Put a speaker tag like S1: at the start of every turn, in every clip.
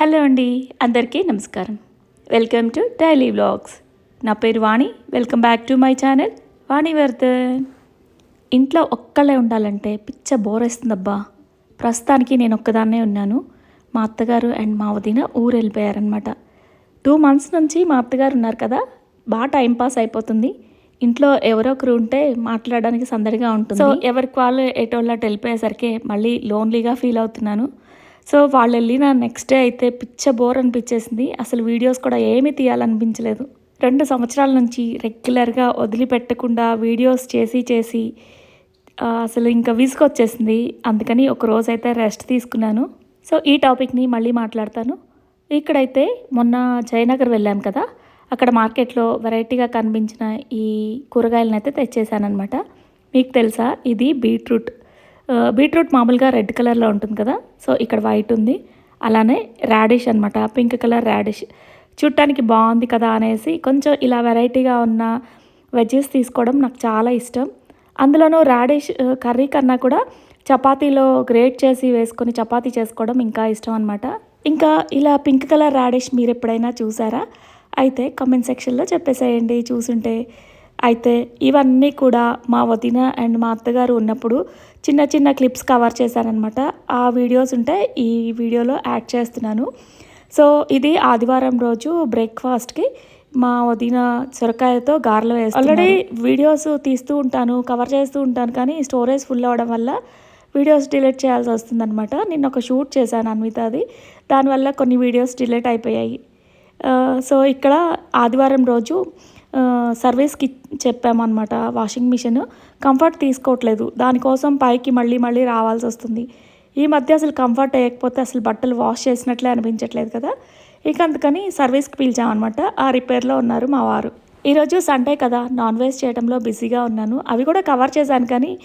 S1: Hello అండి అందరికీ నమస్కారం. Welcome to daily vlogs. నా పేరు Vani welcome back to my channel Vani Vardhan ఇంట్లో ఒక్కళ్ళే ఉండాలంటే పిచ్చ బోర్ వేస్తుందబ్బా ప్రస్తుతానికి నేను ఒక్కదాన్నే ఉన్నాను. మా అత్తగారు అండ్ మా వదిన ఊరు వెళ్ళిపోయారనమాట టూ మంత్స్ నుంచి మా అత్తగారు ఉన్నారు కదా బాగా టైంపాస్ అయిపోతుంది. ఇంట్లో ఎవరో ఒకరు ఉంటే మాట్లాడడానికి సందడిగా ఉంటుంది. సో ఎవరికి వాళ్ళు ఎటోళ్ళ వెళ్ళిపోయేసరికి మళ్ళీ లోన్లీగా ఫీల్ అవుతున్నాను. సో వాళ్ళు వెళ్ళిన నెక్స్ట్ డే అయితే పిచ్చ బోర్ అనిపించేసింది. అసలు వీడియోస్ కూడా ఏమీ తీయాలనిపించలేదు. రెండు సంవత్సరాల నుంచి రెగ్యులర్గా వదిలిపెట్టకుండా వీడియోస్ చేసి చేసి అసలు ఇంకా విసుగొచ్చేసింది. అందుకని ఒక రోజైతే రెస్ట్ తీసుకున్నాను. సో ఈ టాపిక్ని మళ్ళీ మాట్లాడతాను. ఇక్కడైతే మొన్న జయనగర్ వెళ్ళాం కదా. అక్కడ మార్కెట్లో వెరైటీగా కనిపించిన ఈ కూరగాయలను అయితే తెచ్చేసానమాట మీకు తెలుసా? ఇది బీట్రూట్. బీట్రూట్ మామూలుగా రెడ్ కలర్లో ఉంటుంది కదా సో ఇక్కడ వైట్ ఉంది. అలానే రాడిష్ అనమాట పింక్ కలర్ రాడిష్. చూడటానికి బాగుంది కదా అనేసి కొంచెం ఇలా వెరైటీగా ఉన్న వెజ్జెస్ తీసుకోవడం నాకు చాలా ఇష్టం. అందులోనూ రాడిష్ కర్రీ కన్నా కూడా చపాతీలో గ్రేట్ చేసి వేసుకొని చపాతీ చేసుకోవడం ఇంకా ఇష్టం అనమాట ఇంకా ఇలా పింక్ కలర్ రాడిష్ మీరు ఎప్పుడైనా చూసారా? అయితే కామెంట్ సెక్షన్లో చెప్పేసేయండి చూసుంటే. అయితే ఇవన్నీ కూడా మా వదిన అండ్ మా అత్తగారు ఉన్నప్పుడు చిన్న చిన్న క్లిప్స్ కవర్ చేశానమాట ఆ వీడియోస్ ఉంటే ఈ వీడియోలో యాడ్ చేస్తున్నాను. సో ఇది ఆదివారం రోజు బ్రేక్ఫాస్ట్కి మా వదిన సొరకాయతో గారెలు వేసి ఆల్రెడీ వీడియోస్ తీస్తూ ఉంటాను కవర్ చేస్తూ ఉంటాను కానీ స్టోరేజ్ ఫుల్ అవ్వడం వల్ల వీడియోస్ డిలీట్ చేయాల్సి వస్తుందన్నమాట నిన్న ఒక షూట్ చేశాను అన్వితాది. దానివల్ల కొన్ని వీడియోస్ డిలీట్ అయిపోయాయి. సో ఇక్కడ ఆదివారం రోజు సర్వీస్కి చెప్పామన్నమాట వాషింగ్ మిషన్. కంఫర్ట్ తీసుకోవట్లేదు. దానికోసం పైకి మళ్ళీ మళ్ళీ రావాల్సి వస్తుంది. ఈ మధ్య అసలు కంఫర్ట్ వేయకపోతే అసలు బట్టలు వాష్ చేసినట్లే అనిపించట్లేదు కదా. ఇక అందుకని సర్వీస్కి పిలిచామన్నమాట. ఆ రిపేర్లో ఉన్నారు మా వారు. ఈరోజు సండే కదా. నాన్ వెజ్ చేయడంలో బిజీగా ఉన్నాను. అవి కూడా కవర్ చేశాను కానీ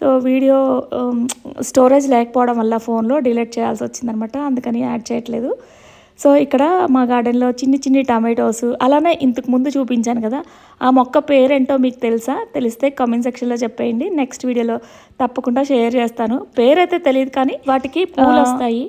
S1: సో వీడియో స్టోరేజ్ లేకపోవడం వల్ల ఫోన్లో డిలీట్ చేయాల్సి వచ్చిందనమాట అందుకని యాడ్ చేయట్లేదు. సో ఇక్కడ మా గార్డెన్లో చిన్ని చిన్ని టమాటోస్ అలానే ఇంతకు ముందు చూపించాను కదా ఆ మొక్క పేరేంటో మీకు తెలుసా? తెలిస్తే కామెంట్ సెక్షన్లో చెప్పేయండి. నెక్స్ట్ వీడియోలో తప్పకుండా షేర్ చేస్తాను. పేరైతే తెలియదు కానీ వాటికి పూలు వస్తాయి.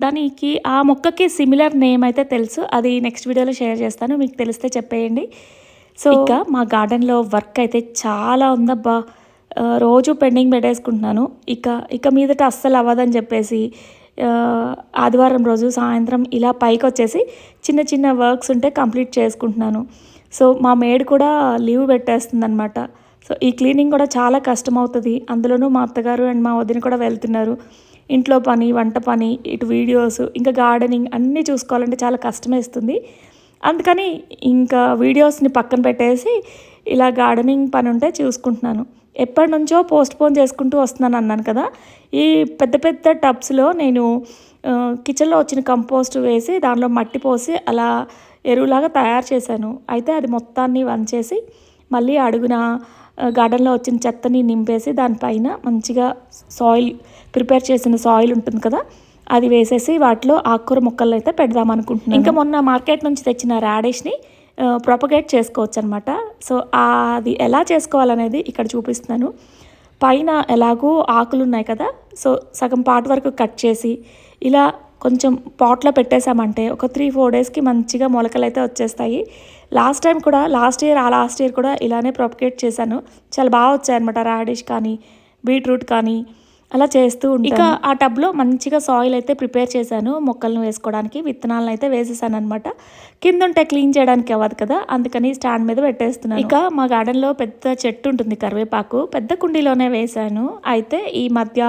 S1: దానికి ఆ మొక్కకి సిమిలర్ నేమ్ అయితే తెలుసు. అది నెక్స్ట్ వీడియోలో షేర్ చేస్తాను. మీకు తెలిస్తే చెప్పేయండి. సో ఇంకా మా గార్డెన్లో వర్క్ అయితే చాలా ఉందబ్బా. రోజు పెండింగ్ పెట్టేసుకుంటున్నాను. ఇక ఇక మీదట అస్సలు అవ్వదని చెప్పేసి ఆదివారం రోజు సాయంత్రం ఇలా పైకి వచ్చేసి చిన్న చిన్న వర్క్స్ ఉంటే కంప్లీట్ చేసుకుంటున్నాను. సో మా మేడ్ కూడా లీవ్ పెట్టేస్తుంది సో ఈ క్లీనింగ్ కూడా చాలా కష్టం అవుతుంది అందులోనూ మా అత్తగారు అండ్ మా వదిన కూడా వెళ్తున్నారు. ఇంట్లో పని వంట పని ఇటు వీడియోస్ ఇంకా గార్డెనింగ్ అన్నీ చూసుకోవాలంటే చాలా కష్టమేస్తుంది అందుకని ఇంకా వీడియోస్ని పక్కన పెట్టేసి ఇలా గార్డెనింగ్ పని ఉంటే చూసుకుంటున్నాను. ఎప్పటి నుంచో పోస్ట్ పోన్ చేసుకుంటూ వస్తున్నాను అన్నాను కదా. ఈ పెద్ద పెద్ద టబ్స్లో నేను కిచెన్లో వచ్చిన కంపోస్ట్ వేసి దానిలో మట్టి పోసి అలా ఎరువులాగా తయారు చేశాను. అయితే అది మొత్తాన్ని వంచేసి మళ్ళీ అడుగున గార్డెన్లో వచ్చిన చెత్తని నింపేసి దానిపైన మంచిగా సాయిల్ ప్రిపేర్ చేసిన సాయిల్ ఉంటుంది కదా అది వేసేసి వాటిలో ఆకుకూర మొక్కలు అయితే పెడదాం అనుకుంటున్నాను. ఇంకా మొన్న మార్కెట్ నుంచి తెచ్చిన రాడేష్ని ప్రొపగేట్ చేసుకోవచ్చు అనమాట సో అది ఎలా చేసుకోవాలనేది ఇక్కడ చూపిస్తున్నాను. పైన ఎలాగో ఆకులు ఉన్నాయి కదా సో సగం పార్ట్ వరకు కట్ చేసి ఇలా కొంచెం పాట్లో పెట్టేశామంటే ఒక త్రీ ఫోర్ డేస్కి మంచిగా మొలకలు అయితే వచ్చేస్తాయి. లాస్ట్ టైం కూడా లాస్ట్ ఇయర్ ఆ లాస్ట్ ఇయర్ కూడా ఇలానే ప్రొపగేట్ చేశాను. చాలా బాగా వచ్చాయన్నమాట రాడిష్ కానీ బీట్రూట్ కానీ అలా చేస్తూ ఉంటాను. ఇక ఆ టబ్లో మంచిగా సాయిల్ అయితే ప్రిపేర్ చేశాను మొక్కలను వేసుకోవడానికి విత్తనాలను అయితే వేసేసాను అనమాట కింద ఉంటే క్లీన్ చేయడానికి అవ్వదు కదా అందుకని స్టాండ్ మీద పెట్టేస్తున్నాను. ఇక మా గార్డెన్లో పెద్ద చెట్టు ఉంటుంది కరివేపాకు. పెద్ద కుండీలోనే వేశాను. అయితే ఈ మధ్య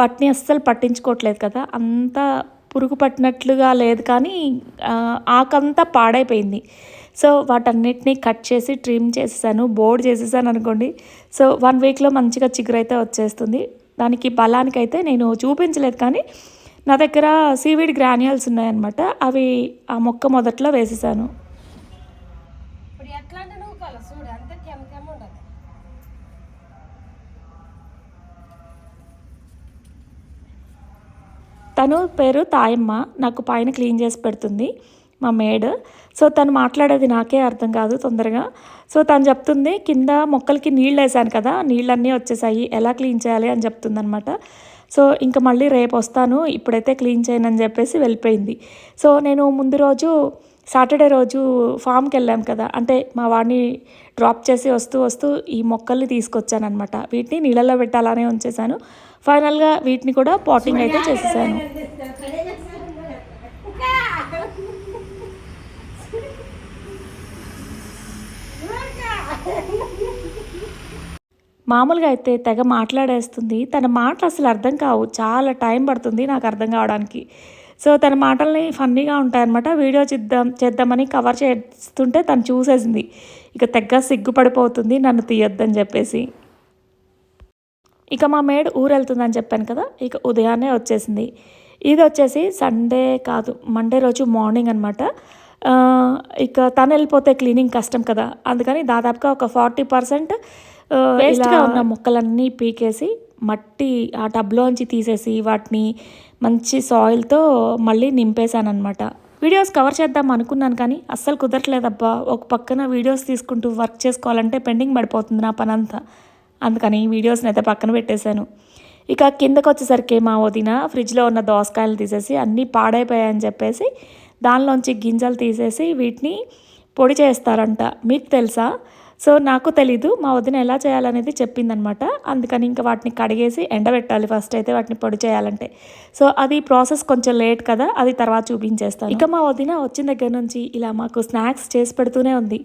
S1: వాటిని అస్సలు పట్టించుకోవట్లేదు కదా అంత పురుగు పట్టినట్లుగా లేదు కానీ ఆకంతా పాడైపోయింది. సో వాటన్నిటిని కట్ చేసి ట్రిమ్ చేసేసాను బోర్డ్ చేసేసాను అనుకోండి. సో వన్ వీక్లో మంచిగా చిగురు అయితే వచ్చేస్తుంది. దానికి బలానికి అయితే నేను చూపించలేదు కానీ నా దగ్గర సీవీడ్ గ్రాన్యూల్స్ ఉన్నాయన్నమాట. అవి ఆ మొక్క మొదట్లో వేసేసాను. తను పేరు తాయమ్మ నాకు పైన క్లీన్ చేసి పెడుతుంది. మా మేడ్. సో తను మాట్లాడేది నాకే అర్థం కాదు తొందరగా. సో తను చెప్తుంది కింద మొక్కలకి నీళ్ళు వేసాను కదా నీళ్ళన్నీ వచ్చేసాయి ఎలా క్లీన్ చేయాలి? అని చెప్తుంది అనమాట సో ఇంకా మళ్ళీ రేపు వస్తాను ఇప్పుడైతే క్లీన్ చేయను అని చెప్పేసి వెళ్ళిపోయింది. సో నేను ముందు రోజు సాటర్డే రోజు ఫామ్కి వెళ్ళాం కదా అంటే మా వాడిని డ్రాప్ చేసి వస్తూ వస్తూ ఈ మొక్కల్ని తీసుకొచ్చాను అనమాట వీటిని నీళ్ళలో పెట్టాలనే ఉంచేసాను ఫైనల్గా వీటిని కూడా పాటింగ్ అయితే చేసేసాను. మామూలుగా అయితే తెగ మాట్లాడేస్తుంది. తన మాటలు అసలు అర్థం కావు. చాలా టైం పడుతుంది నాకు అర్థం కావడానికి. సో తన మాటల్ని ఫన్నీగా ఉంటాయన్నమాట. వీడియో చేద్దాం చేద్దామని కవర్ చేస్తుంటే తను చూసేసింది. ఇక తెగ సిగ్గుపడిపోతుంది. నన్ను తీయొద్దని చెప్పేసి. ఇక మా మేడ్ ఊరు వెళ్తుందని చెప్పాను కదా ఇక ఉదయాన్నే వచ్చేసింది. ఇది వచ్చేసి సండే కాదు మండే రోజు మార్నింగ్ అనమాట ఇక తను వెళ్ళిపోతే క్లీనింగ్ కష్టం కదా. అందుకని దాదాపుగా ఒక ఫార్టీ పర్సెంట్ వేస్ట్గా ఉన్న మొక్కలన్నీ పీకేసి మట్టి ఆ టబ్లోంచి తీసేసి వాటిని మంచి సాయిల్తో మళ్ళీ నింపేశాను అనమాట వీడియోస్ కవర్ చేద్దాం అనుకున్నాను కానీ అస్సలు కుదరట్లేదబ్బా. ఒక పక్కన వీడియోస్ తీసుకుంటూ వర్క్ చేసుకోవాలంటే పెండింగ్ పడిపోతుంది నా పనంతా. అందుకని వీడియోస్ని అయితే పక్కన పెట్టేశాను. ఇక కిందకు వచ్చేసరికి మా వదిన ఫ్రిడ్జ్లో ఉన్న దోసకాయలు తీసేసి అన్నీ పాడైపోయాయని చెప్పేసి దానిలోంచి గింజలు తీసేసి వీటిని పొడి చేస్తారంట. మీకు తెలుసా? సో నాకు తెలీదు. మా వదిన ఎలా చేయాలనేది చెప్పిందనమాట. అందుకని ఇంకా వాటిని కడిగేసి ఎండబెట్టాలి ఫస్ట్ అయితే వాటిని పొడి చేయాలంటే. సో అది ప్రాసెస్ కొంచెం లేట్ కదా అది తర్వాత చూపించేస్తాను. ఇక మా వదిన వచ్చిన దగ్గర నుంచి ఇలా మాకు స్నాక్స్ చేసి పెడుతూనే ఉంది.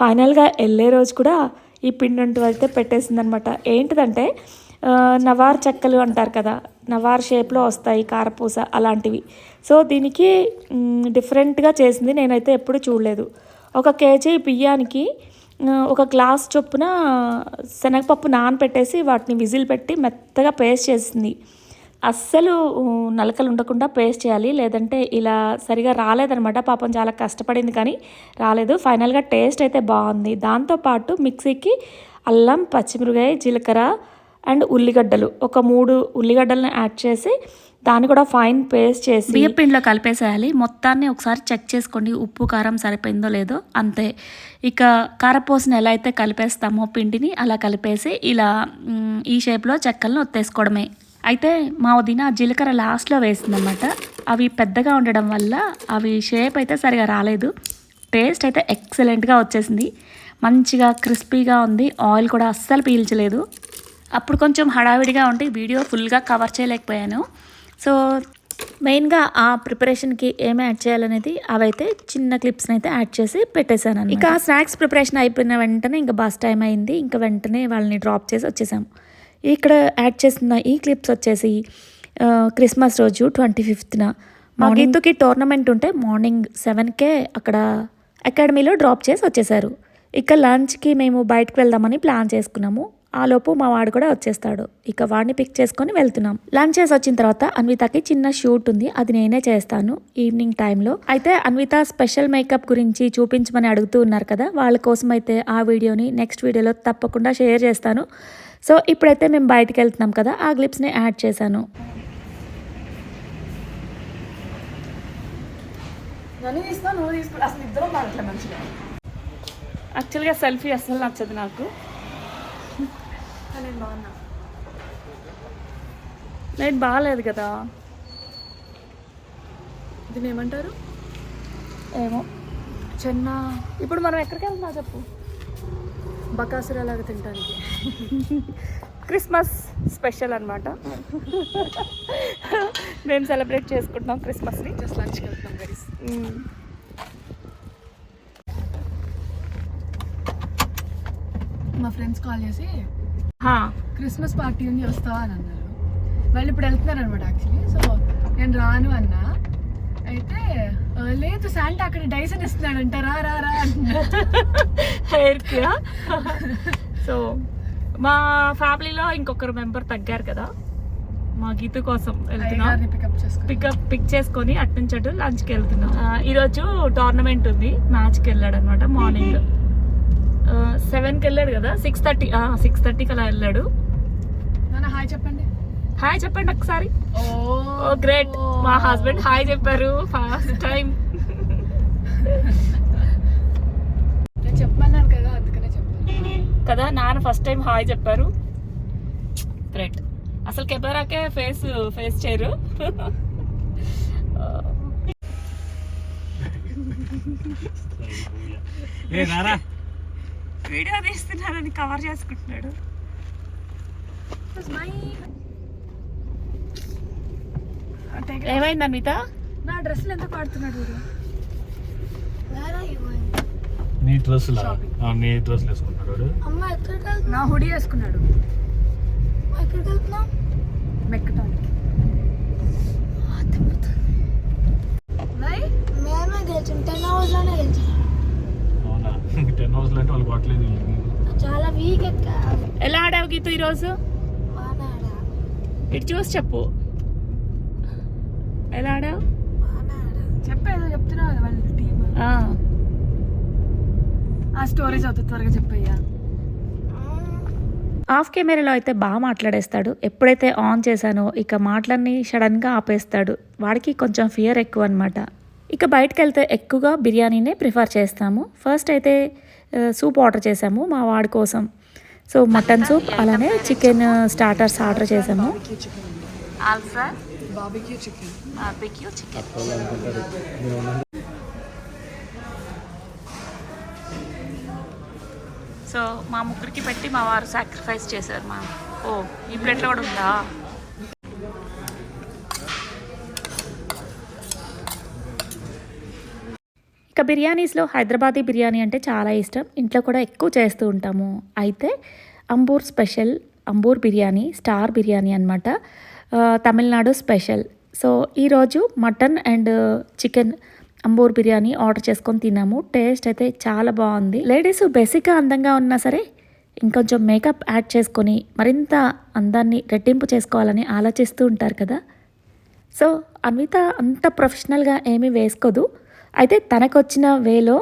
S1: ఫైనల్గా వెళ్ళే రోజు కూడా ఈ పిండి అయితే పెట్టేసిందనమాట. ఏంటిదంటే నవార్ చెక్కలు అంటారు కదా నవార్ షేప్లో వస్తాయి కారపూస అలాంటివి. సో దీనికి డిఫరెంట్గా చేసింది నేనైతే ఎప్పుడు చూడలేదు. ఒక కేజీ బియ్యానికి ఒక గ్లాస్ చొప్పున శనగపప్పు నానబెట్టేసి వాటిని విజిల్ పెట్టి మెత్తగా పేస్ట్ చేసింది. అస్సలు నలకలు ఉండకుండా పేస్ట్ చేయాలి. లేదంటే ఇలా సరిగా రాలేదనమాట పాపం చాలా కష్టపడింది కానీ రాలేదు. ఫైనల్గా టేస్ట్ అయితే బాగుంది. దాంతోపాటు మిక్సీకి అల్లం పచ్చిమిరకాయ జీలకర్ర అండ్ ఉల్లిగడ్డలు. ఒక మూడు ఉల్లిగడ్డలను యాడ్ చేసి దాన్ని కూడా ఫైన్ పేస్ట్ చేసి బియ్య పిండిలో కలిపేసేయాలి. మొత్తాన్ని ఒకసారి చెక్ చేసుకోండి. ఉప్పు కారం సరిపోయిందో లేదో. అంతే. ఇక కారపూసని ఎలా అయితే కలిపేస్తామో పిండిని అలా కలిపేసి ఇలా ఈ షేప్లో చెక్కలను ఒత్తేసుకోవడమే. అయితే మా వదిన జీలకర్ర లాస్ట్లో వేసిందన్నమాట. అవి పెద్దగా ఉండడం వల్ల అవి షేప్ అయితే సరిగా రాలేదు. టేస్ట్ అయితే ఎక్సలెంట్గా వచ్చేసింది. మంచిగా క్రిస్పీగా ఉంది. ఆయిల్ కూడా అస్సలు పీల్చలేదు. అప్పుడు కొంచెం హడావిడిగా ఉండి వీడియో ఫుల్గా కవర్ చేయలేకపోయాను. సో మెయిన్గా ఆ ప్రిపరేషన్కి ఏమి యాడ్ చేయాలనేది అవైతే చిన్న క్లిప్స్ని అయితే యాడ్ చేసి పెట్టేశాను ఇక స్నాక్స్ ప్రిపరేషన్ అయిపోయిన వెంటనే ఇంకా బస్ టైం అయింది. ఇంకా వెంటనే వాళ్ళని డ్రాప్ చేసి వచ్చేసాము ఇక్కడ యాడ్ చేసిన ఈ క్లిప్స్ వచ్చేసి క్రిస్మస్ రోజు ట్వంటీ ఫిఫ్త్న. మా గీతుకి టోర్నమెంట్ ఉంటే మార్నింగ్ సెవెన్కే అక్కడ అకాడమీలో డ్రాప్ చేసి వచ్చేసారు. ఇక లంచ్కి మేము బయటకు వెళ్దామని ప్లాన్ చేసుకున్నాము. ఆ లోపు మా వాడు కూడా వచ్చేస్తాడు. ఇక వాడిని పిక్ చేసుకొని వెళ్తున్నాం. లంచ్ చేసి వచ్చిన తర్వాత అన్వితకి చిన్న షూట్ ఉంది. అది నేనే చేస్తాను ఈవినింగ్ టైంలో అయితే అన్విత స్పెషల్ మేకప్ గురించి చూపించమని అడుగుతూ ఉన్నారు కదా. వాళ్ళ కోసం అయితే ఆ వీడియోని నెక్స్ట్ వీడియోలో తప్పకుండా షేర్ చేస్తాను. సో ఇప్పుడైతే మేము బయటకు వెళ్తున్నాం కదా. ఆ క్లిప్స్ని యాడ్ చేశాను. యాక్చువల్గా సెల్ఫీ అస్సలు నచ్చదు నాకు.
S2: నేను బాగున్నా.
S1: నేను బాగాలేదు కదా.
S2: దీన్ని ఏమంటారు?
S1: ఏమో.
S2: చెన్న.
S1: ఇప్పుడు మనం ఎక్కడికి వెళ్తున్నా చెప్పు.
S2: బకాసురలాగా తినడానికి
S1: క్రిస్మస్ స్పెషల్ అనమాట మేము సెలబ్రేట్ చేసుకుంటున్నాం క్రిస్మస్ని.
S2: జస్ట్ లంచ్కి వెళ్తున్నాం గైస్ మా ఫ్రెండ్స్ కాల్ చేసి క్రిస్మస్ పార్టీ ఉంది వస్తావా అని అన్నారు. వాళ్ళు ఇప్పుడు వెళ్తున్నారు అనమాట యాక్చువల్లీ సో నేను రాను అన్నా. అయితే "ఆ, లేదు శాంటా అక్కడ డైసన్ ఇస్తున్నాడంట రా రా రా
S1: హెయిర్కి సో మా ఫ్యామిలీలో ఇంకొకరు మెంబర్ తగ్గారు కదా. మా గీతు కోసం వెళ్తున్నాం.
S2: పికప్
S1: పిక్ చేసుకొని అటు నుంచి అటు లంచ్కి వెళ్తున్నాం. ఈరోజు టోర్నమెంట్ ఉంది మ్యాచ్కి వెళ్ళాడు అనమాట మార్నింగ్. సెవెన్కి వెళ్ళాడు కదా? సిక్స్ థర్టీ సిక్స్ థర్టీకి అలా వెళ్ళాడు.
S2: హాయ్ చెప్పండి.
S1: హాయ్ చెప్పండి ఒకసారి.
S2: ఓ
S1: గ్రేట్ మా హస్బెండ్ హాయ్ చెప్పారు. ఫస్ట్ టైం
S2: నేను చెప్పమన్నాను కదా అందుకనే చెప్పాను.
S1: కదా నాన్న ఫస్ట్ టైం హాయ్ చెప్పారు. గ్రేట్ అసలు కెమెరాకే ఫేస్ ఫేస్ చేయరు.
S3: ఏ రారా
S1: వీడియో తీస్తున్నారని కవర్ చేసుకుంటున్నాడు. ఏమైంది అన్విత
S2: నా డ్రెస్సులు ఎంత పాడుతున్నాడు వీడు?
S3: నీ డ్రెస్ నీ డ్రెస్
S4: వెళ్తున్నావు
S2: నా హుడీ వేసుకున్నాడు.
S4: ఎక్కడికి వెళ్తున్నావు
S1: గీత ఈరోజు? ఇటు చూసి చెప్పు. ఎలా ఆడావు?
S2: చెప్పేదో చెప్తున్నావు కదా వాళ్ళ టీమ్
S1: ఆ,
S2: ఆ స్టోరీస్ అవుతుంది త్వరగా చెప్పయ్యా.
S1: ఆఫ్ కెమెరాలో అయితే బాగా మాట్లాడేస్తాడు. ఎప్పుడైతే ఆన్ చేశానో ఇక మాటలన్నీ సడన్గా ఆపేస్తాడు. వాడికి కొంచెం ఫియర్ ఎక్కువ అనమాట ఇక బయటకు వెళ్తే ఎక్కువగా బిర్యానీనే ప్రిఫర్ చేస్తాము. ఫస్ట్ అయితే సూప్ ఆర్డర్ చేసాము మా వాడి కోసం. సో మటన్ సూప్ అలానే చికెన్ స్టార్టర్స్ ఆర్డర్ చేసాము
S2: బాబిక్యూ చికెన్
S1: చికెన్ సో మా ముగ్గురికి పెట్టి మా వారు సాక్రిఫైస్ చేశారు మా. ఓ ఈ ప్లేట్లో కూడా ఉందా? ఇక బిర్యానీస్లో హైదరాబాదీ బిర్యానీ అంటే చాలా ఇష్టం. ఇంట్లో కూడా ఎక్కువ చేస్తూ ఉంటాము. అయితే అంబూర్ స్పెషల్ అంబూర్ బిర్యానీ స్టార్ బిర్యానీ అనమాట తమిళనాడు స్పెషల్. సో ఈరోజు mutton and chicken Ambur biryani order చేసుకొని తిన్నాము. టేస్ట్ అయితే చాలా బాగుంది. లేడీస్ బేసిక్గా అందంగా ఉన్నా సరే ఇంకొంచెం మేకప్ యాడ్ చేసుకొని మరింత అందాన్ని రెట్టింపు చేసుకోవాలని ఆలోచిస్తూ ఉంటారు కదా. సో అన్విత అంత ప్రొఫెషనల్గా ఏమీ వేసుకోదు. అయితే తనకొచ్చిన వేలో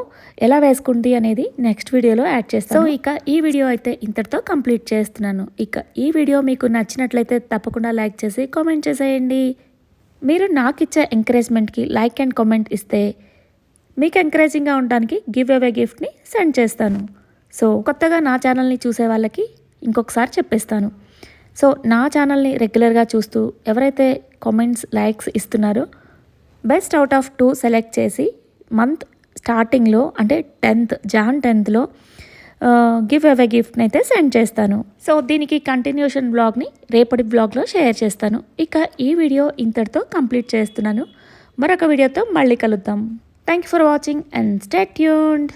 S1: ఎలా వేసుకుంది అనేది నెక్స్ట్ వీడియోలో యాడ్ చేస్తాను. సో ఇక ఈ వీడియో అయితే ఇంతటితో కంప్లీట్ చేస్తున్నాను. ఇక ఈ వీడియో మీకు నచ్చినట్లయితే తప్పకుండా లైక్ చేసి కామెంట్ చేసేయండి. మీరు నాకు ఇచ్చే ఎంకరేజ్మెంట్కి లైక్ అండ్ కామెంట్ ఇస్తే మీకు ఎంకరేజింగ్గా ఉండడానికి గివ్ అవే గిఫ్ట్ని సెండ్ చేస్తాను. సో కొత్తగా నా ఛానల్ని చూసే వాళ్ళకి ఇంకొకసారి చెప్పేస్తాను. సో నా ఛానల్ని రెగ్యులర్గా చూస్తూ ఎవరైతే కామెంట్స్ లైక్స్ ఇస్తున్నారో best out of two select చేసి మంత్ స్టార్టింగ్లో అంటే టెన్త్ జాన్ టెన్త్లో గివ్ అవే గిఫ్ట్ని అయితే సెండ్ చేస్తాను. సో దీనికి కంటిన్యూషన్ బ్లాగ్ని రేపటి బ్లాగ్లో షేర్ చేస్తాను. ఇక ఈ వీడియో ఇంతటితో కంప్లీట్ చేస్తున్నాను. మరొక వీడియోతో మళ్ళీ కలుద్దాం. Thank you for watching and stay tuned